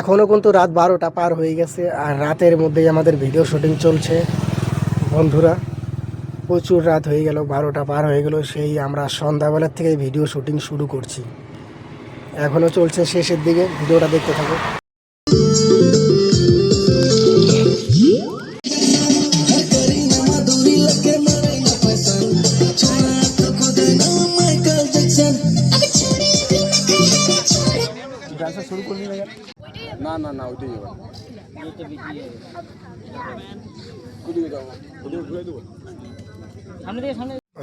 এখনও কিন্তু রাত বারোটা পার হয়ে গেছে আর রাতের মধ্যেই আমাদের ভিডিও শুটিং চলছে। বন্ধুরা প্রচুর রাত হয়ে গেল বারোটা পার হয়ে গেল সেই আমরা সন্ধ্যাবেলার থেকে ভিডিও শুটিং শুরু করছি। এখনও চলছে শেষের দিকে ভিডিওটা দেখতে থাকো। না না না ওইটাই এবার।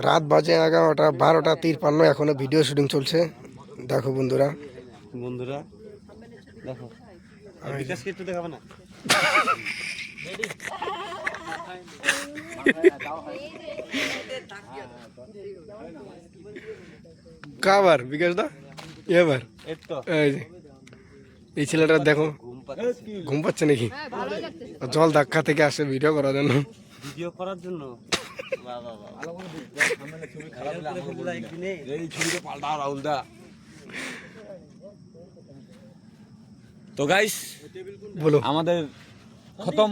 রাত বাজে এগারোটা বারোটা তিরপান্ন এখনও ভিডিও শুটিং চলছে। দেখো বন্ধুরা। বন্ধুরা দেখো। দেখাবে না? কাবার বিকাশ দা? এবার? এই যে। এই ছেলেটা দেখো ঘুম পাচ্ছে নাকি? জল ধাক্কা থেকে আসে ভিডিও করার জন্য। ভিডিও করার জন্য? তো গাইস বলো। আমাদের খতম।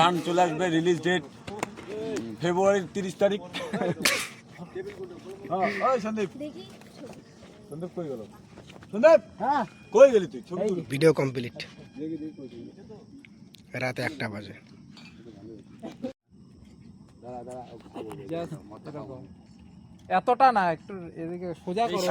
গান চলে আসবে রিলিজ ডেট ফেব্রুয়ারির তিরিশ তারিখ। হ্যাঁ, সন্দীপ। সন্দীপ কই গেল? কই গেলি তুই? Video complete. রাতে একটা বাজে। এতটা না একটু এদিকে সোজা করো